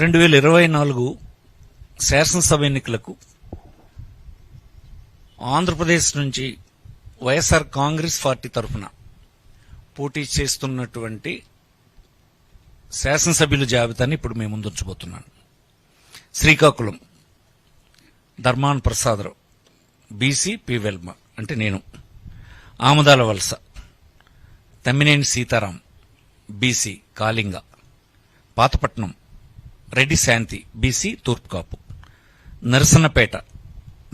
రెండు వేల ఇరవై నాలుగు శాసనసభ ఎన్నికలకు ఆంధ్రప్రదేశ్ నుంచి వైఎస్ఆర్ కాంగ్రెస్ పార్టీ తరఫున పోటీ చేస్తున్నటువంటి శాసనసభ్యుల జాబితాని ఇప్పుడు మేము ముందుంచబోతున్నాను శ్రీకాకుళం ధర్మాన్ ప్రసాదరావు బీసీ పి. వెల్మ అంటే నేను. Amadala Valasa Tammineni Sitaram BC Kalinga Pathapatnam Reddy Shanti BC Turpukapu. Narasannapeta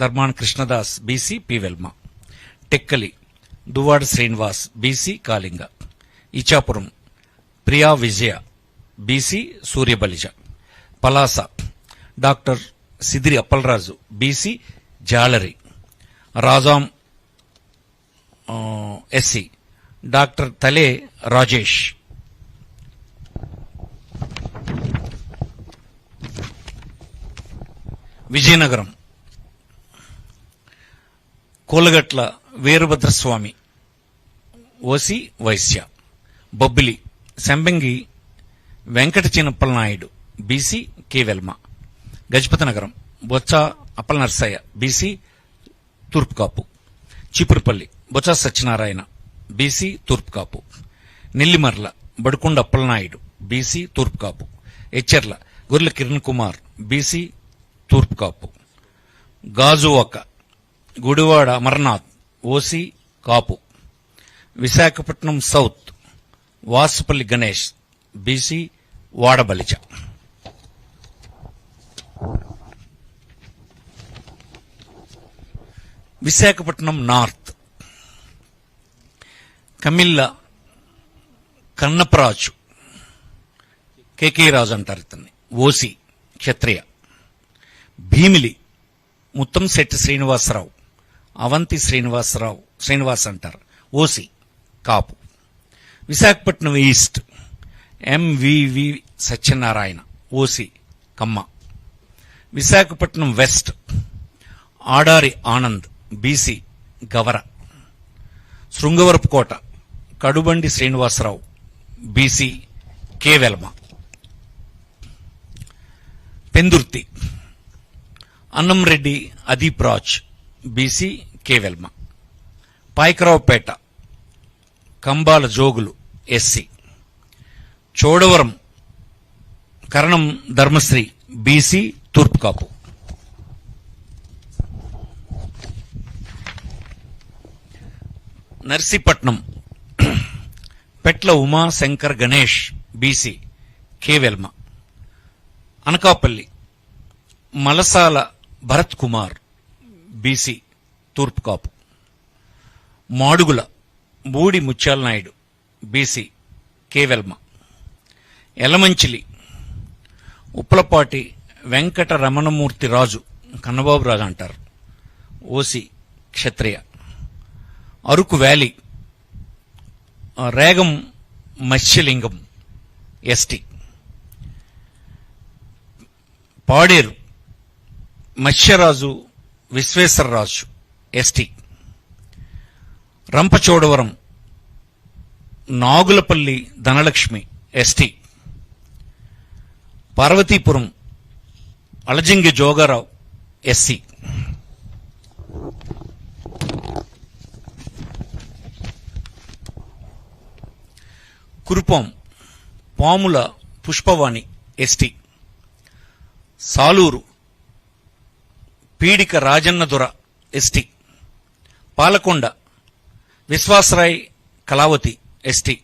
Dharmana Krishnadas BC పివెల్మ Tekkali Duvvada Srinivas BC Kalinga. Ichchapuram Priya Vijaya BC Suryabalija. Palasa doctor Sidiri Appalaraju BC Jalari. Rajam SC. Doctor Tale Rajesh. Vizianagaram. Kolagatla Veerabhadraswamy OC Vysya Bobbili Sambangi Venkata Chinnappala Naidu BC K Velama Gajapathi Nagaram Botcha Appala Narsaiah BC Turpukapu. Cheepurupalli Botcha Satyanarayana BC Turpukapu. Nellimarla Badukonda Appalanaidu BC Turpukapu. Etcherla Gorrela Kiran Kumar BC Turpukapu Gajuwaka Gudivada Amarnath. OC Kapu. Visakhapatnam south. Vasupalli Ganesh. BC Vadabalija Visakhapatnam north. Kamilla Kannaparaju. KK Raju అంటారు ఇతన్ని. OC Kshatriya. Bheemili. Muttamsetti Srinivasarao. Avanthi Srinivasarao. Srinivas అంటారు. OC. Kapu. Visakhapatnam East. MVV Satyanarayana. OC. Kamma. Visakhapatnam West. Adari Anand. BC. Gavara. Srungavarapukota Kadubandi Srinivasarao. BC. K. Velama. Pendurthi. Annamreddy Adeep Raj BC K Velama Payakaraopeta Kambala Jogulu SC. Chodavaram Karanam Dharmasri BC Turpukapu. Narsipatnam Petla Uma Shankar Ganesh BC K Velama Anakapalli Malasala Bharat Kumar BC Turpukapu. Madugula Budi Mutyala Naidu BC K Velama Yelamanchili Uppalapati Venkata Ramanamurthy Raju Kannababu Raju అంటారు. OC Kshatriya. Araku valley Regam Matsyalingam ST Paderu Matsyaraju Visweswararaju ST Rampachodavaram Nagulapalli Dhanalakshmi ST Parvathipuram Alajangi Jogarao SC Kurupam Pamula Pushpavani ST Saluru Peedika Rajannadora ST. Palakonda Viswasarai Kalavathi ST.